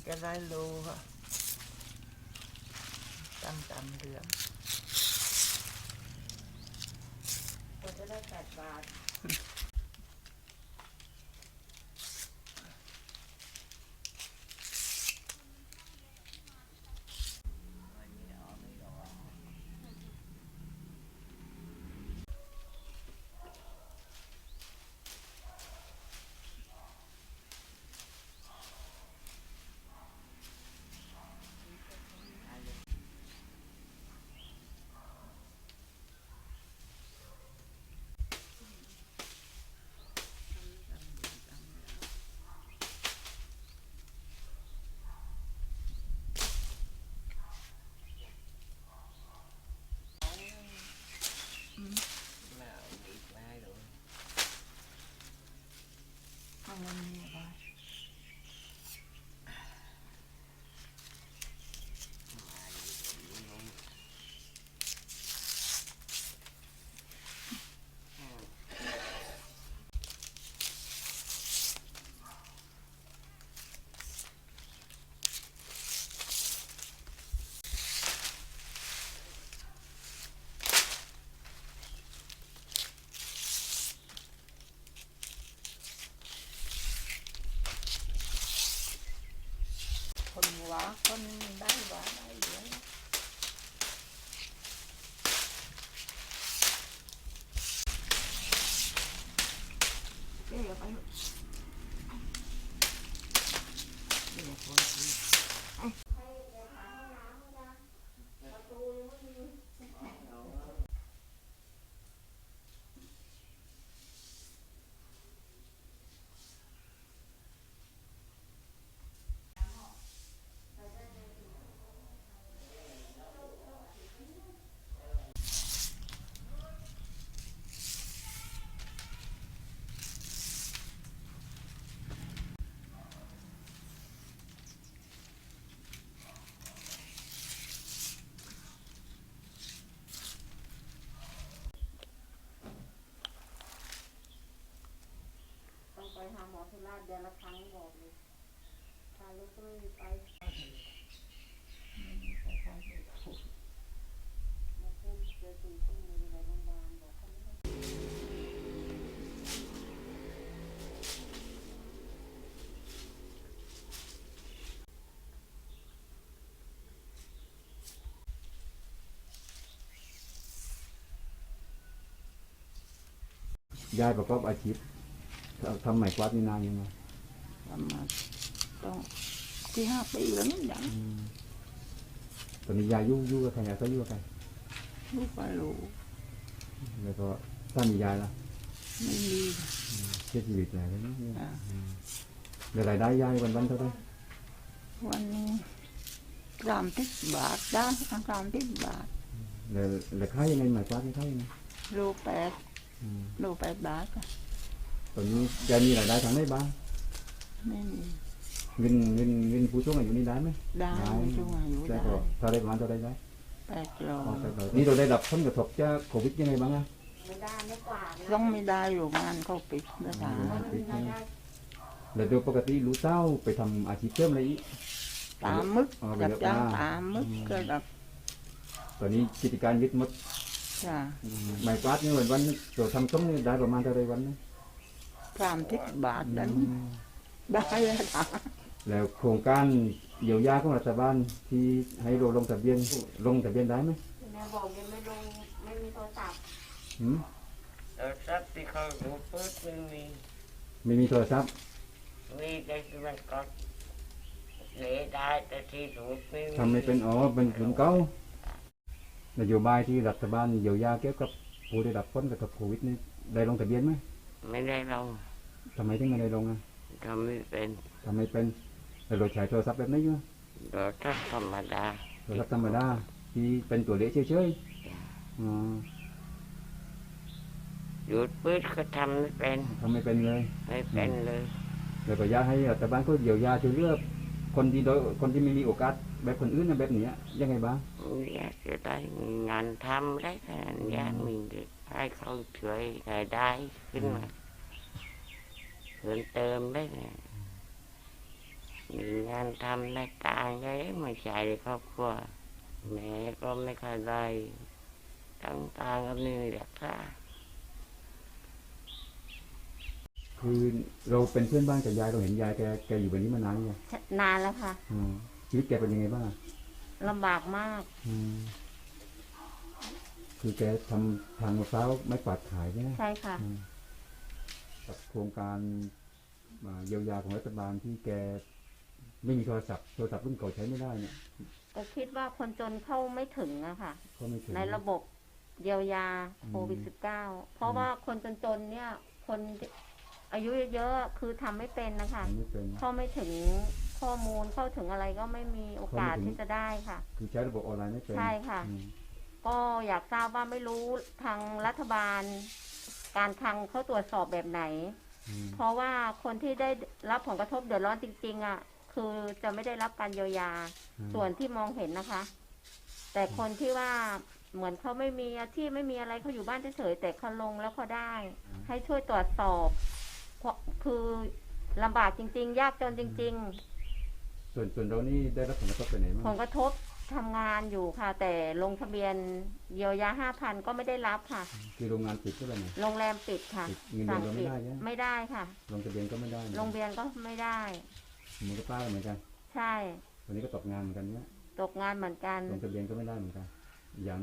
ำลังจะได้โลค่ะตำตำเหลืองก็จะได้แปดบาท ข้างบนนี้ค่ะ คนหวาคนได้หวาได้เหลืองเดี๋ยวไปเดี๋ยวคนสิต้องไป หาหมอทุราชเดือนละครั้งบอกเลยพาลูกก็ไม่มีไปมาเพิ่มเจอตีที่มืออะไรโรงพยาบาลบอกเขาไม่ได้ยายประกอบอาชีพ ทำไหมกวาดนี่นานยังไงทำมาต้องที่ห้าปีแล้วนี่ยังตอนนี้ยายยุ่งยุ่งกับใครยายก็ยุ่งกับใครลูกไปลูกแล้วก็ท่านมียายละไม่มีเสียชีวิตยายเลยนะอะแล้วรายได้ยายวันวันๆเท่าไหร่วันหนึงสามสิบบาทได้สามสิบบาทแล้วแล้วค่ายยังไงไหมกวาดนี่ค่ายยังไงโลแปดอืมโลแปดบาทอะ ตอนนี้ยายมีรายได้ทางไหนบ้างไม่มีเงินเงินเงินผู้ช่วยอายุนี่ได้ไหมได้ช่วงอายุได้ได้ก็เท่าไรประมาณเท่าไรได้แปดร้ออ๋อยได้ก็นี่เราได้รับผลกระทบจากโควิดยังไงบ้างอะไม่ได้ไม่กว่าดนะต้องไม่ได้อยู่งานเขาปิดไม่ได้เพราะมันมีรายได้แล้วโดยปกติรู้เต้าไปทำอาชีพเสริมอะไรอีกตามมึกอ๋อไปจับเลือกจ้างว่าตามมึกอืมก็แบบตอนนี้กิจการยึดหมดจ้ะไหมกวาดนี่วันวันๆตัวทำต้มนี่ได้ประมาณเท่าไรวันนึง สามสิบบาทนั้นได้แล้วค่ะแล้วโครงการเยียวยาของรัฐบาลที่ให้เราลงทะเบียนลงทะเบียนได้ไหมแม่บอกยังไม่ลงไม่มีโทรศัพท์หืมโทรศัพท์ที่เขาดูเปิดไม่มีไม่มีโทรศัพท์มีแต่ที่มันก็เสียได้แต่ที่ดูดไม่มีทำไม่เป็นอ๋อเป็นถึงเก้านโยบายที่รัฐบาลเยียวยาเกี่ยวกับผู้ได้รับผลกระทบโควิดนี่ได้ลงทะเบียนไหมไม่ได้ลง ทำไมถึงไม่ได้ลงอะทำไม่เป็นทำไมเป็นแต่เราใช้โทรศัพท์แบบไหนี้อยู่โดยถ้าธรรมดาโทรศัพท์ธรรมดาที่เป็นตัวเลขเฉยๆอ๋อหยุดปืดก็ทำไม่เป็นทำไม่เป็นเลย ไม่เป็นเลยแล้วก็อยากให้รัฐบาลก็เยียวยาช่วยเหลือคนที่โดยคนที่ไม่มีโอกาสแบบคนอื่นนะแบบเนี้ยยังไงบ้างอยากจะได้มีงานทำได้แค่นั้นอยากมีเด็กให้เขาช่วยรายได้ขึ้นมา เพิ่มเติมได้ไงมีงานทำได้ตังค์ก็ไม่ใช่ในครอบครัวแม่ก็ไม่ค่อยได้ตั้งตังค์ก็ไม่มีรักษาคือเราเป็นเพื่อนบ้านกับยายเราเห็นยายแกแกอยู่แบบนี้มานานไงนานแล้วค่ะอืมชีวิตแกเป็นยังไงบ้างลำบากมากอืมคือแกทำทางมะพร้าวไม่ปัดขายใช่ไหมใช่ค่ะอืม กับโครงการอ่าเยียวยาของรัฐบาลที่แกไม่มีโทรศัพท์โทรศัพท์รุ่นเก่าใช้ไม่ได้เนี่ยก็คิดว่าคนจนเข้าไม่ถึงอะค่ะก็ไม่ถึงในระบบเยียวยาโควิดอืมสิบเก้าเพราะว่าคนจนๆเนี่ย คนอายุเยอะๆคือทำไม่เป็นนะคะทำไม่เป็น เข้าไม่ถึงข้อมูลเข้าถึงอะไรก็ไม่มีโอกาสเข้าไม่ถึง ที่จะได้ค่ะ คือใช้ระบบออนไลน์ไม่เป็นใช่ค่ะ อืมก็อยากทราบว่าไม่รู้ทางรัฐบาล การคลังเขาตรวจสอบแบบไหน อืมเพราะว่าคนที่ได้รับผลกระทบเดือดร้อนจริง ๆ อะ คือจะไม่ได้รับการเยียวยาส่วนที่มองเห็นนะคะ แต่คนที่ว่าเหมือนเขาไม่มีอาชีพไม่มีอะไรเขาอยู่บ้านเฉยๆแต่เขาลงแล้วเขาได้ ให้ช่วยตรวจสอบเพราะคือลำบากจริง ๆ ยากจนจริง ส่วนส่วนเรานี่ได้รับผลกระทบไปไหนบ้างๆผลกระทบ ทำงานอยู่ค่ะ แต่ลงทะเบียนเยียวยาห้าพันก็ไม่ได้รับค่ะ คือโรงงานปิดก็ไปไหนโรงแรมปิดค่ะปิดเงินเดือนเราไม่ได้ใช่ไหม ไม่ได้ค่ะ ลงทะเบียนก็ไม่ได้โรงเรียนก็ไม่ได้หมือนกับป้าเหมือนกัน ใช่ วันนี้ก็ตกงานเหมือนกันเนี่ยตกงานเหมือนกัน ลงทะเบียนก็ไม่ได้เหมือนกันอีกอย่าง